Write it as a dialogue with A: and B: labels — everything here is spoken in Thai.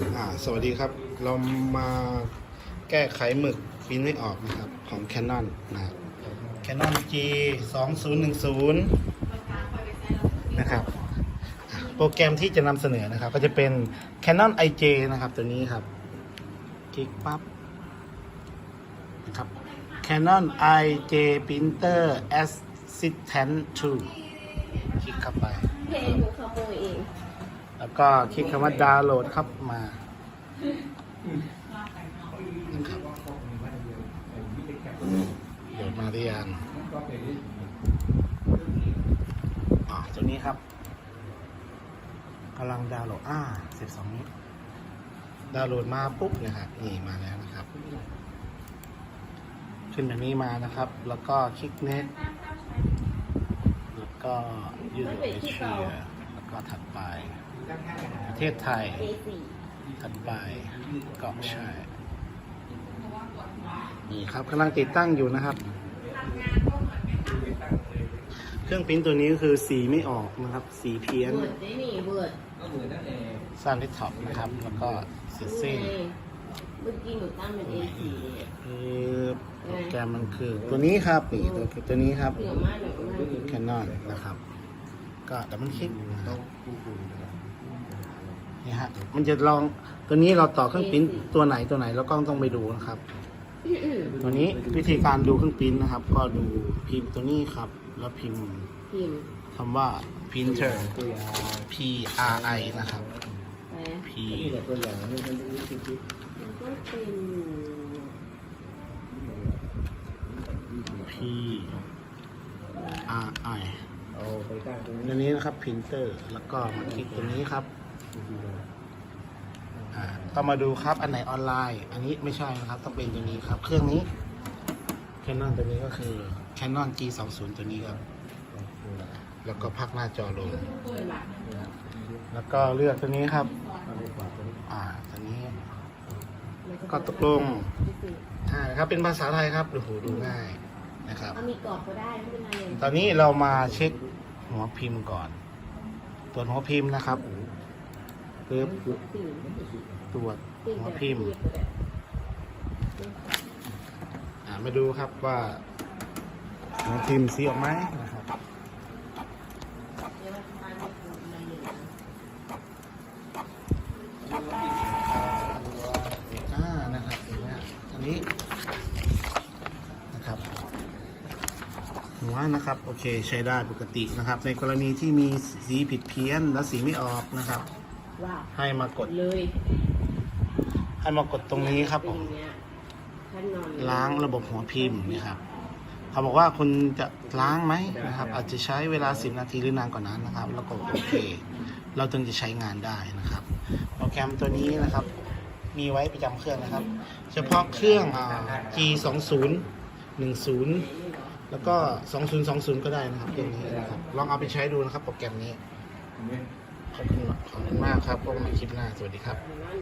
A: อ่าสวัสดีครับ เรามาแก้ไขหมึกปริ้นไม่ออกนะครับ ของ Canon นะครับ Canon G 2 0 1 0นะครับอะโปรแกรมที่จะนำเสนอนะครับ ก็จะเป็น Canon IJ นะครับ ตัวนี้ครับ คลิกปั๊บนะครับ Canon IJ Printer Assistant 2คลิกเข้าไป
B: เพลงหนูขโมยเอง
A: แล้วก็คลิกคำว่าดาวน์โหลดครับมานะครับโหลดมาหรือยังอ่าตัวนี้ครับกำลังดาวน์โหลดอ่า12นี้ดาวน์โหลดมาปุ๊บนะครับนี่มาแล้วนะครับ ขึ้นแบบนี้มานะครับ แล้วก็คลิกเน็ตแล้วก็ยืดเอเชียแล้วก็ถัดไป ประเทศไทย
B: A4
A: ถัดไปเกาะชายนี่ครับกำลังติดตั้งอยู่นะครับ เครื่องปริ้นตัวนี้ก็คือสีไม่ออกนะครับ สีเพี้ยน
B: เวิร์ดได้นี่เวิร์ด
A: สร้างที่ท็อปนะครับ แล้วก็เสร็จสิ้น
B: เมื่อกี้หนูตั้งเป็น A4 เนี่ย
A: คือโปรแกรมมันคือตัวนี้ครับนี่ตัวตัวนี้ครับ
B: เหนือมากเหนือมาก
A: แคนนอนนะครับ ก็ดับมันคลิกนะครับนี่ฮะมันจะลองตัวนี้เราต่อเครื่องปริ้นตัวไหนตัวไหนแล้วก็ต้องไปดูนะครับ
B: อืม
A: ตัวนี้วิธีการดูเครื่องปริ้นนะครับ ก็ดูพิมพ์ตัวนี้ครับ แล้วพิมพ์
B: พิมพ์
A: คำว่า printer p r i นะครับ
B: ไป
A: p
B: มันก็เป็น
A: p r i ตัวนี้นะครับ printer แล้วก็มาคลิกตัวนี้ครับอ่าก็มาดูครับอันไหนออนไลน์ อันนี้ไม่ใช่นะครับต้องเป็นตัวนี้ครับ เครื่องนี้ Canon ตัวนี้ก็คือ Canon G 2 0 ตัวนี้ครับ แล้วก็พักหน้าจอลง แล้วก็เลือกตัวนี้ครับ อ่าตัวนี้ ก็ตกลงอ่าครับ เป็นภาษาไทยครับโอ้โหดูง่ายนะครับ
B: เอามีกรอบก็ได้ไม่เป็นไรเลย
A: ตอนนี้เรามาเช็ค หัวพิมพ์ก่อน ตรวจหัวพิมพ์นะครับปึ๊บ
B: ตื่น
A: ตรวจหัวพิมพ์อ่ามาดูครับว่าหัวพิมพ์สีออกไหมนะครับ
B: เดี๋ยวมันทานไม่ถูกมันเลยนะ
A: อ่านะครับอย่างเงี้ยอันนี้นะครับ หัวนะครับโอเคใช้ได้ปกตินะครับ ในกรณีที่มีสีผิดเพี้ยนและสีไม่ออกนะครับ
B: ว้าว
A: ให้มากด
B: เลย
A: ให้มากดตรงนี้ครับ
B: เป็
A: ผ
B: นอ
A: ม
B: ย่างเงี้ยท่านนอน
A: ล้างระบบหัวพิมพ์นะครับเขาบอกว่าคุณจะล้างไหมนะครับ อาจจะใช้เวลา 10 นาทีหรือนานกว่านั้นนะครับ แล้วก็โอเค เราถึงจะใช้งานได้นะครับ โปรแกรมตัวนี้นะครับ มีไว้ประจำเครื่องนะครับ เฉพาะเครื่องอ่า G 2 0 1 0 แล้วก็ 2020 ก็ได้นะครับเครื่องนี้นะครับลองเอาไปใช้ดูนะครับโปรแกรมนี้ ขอบคุณขอบคุณมากครับพบกันใหม่คลิปหน้า สวัสดีครับ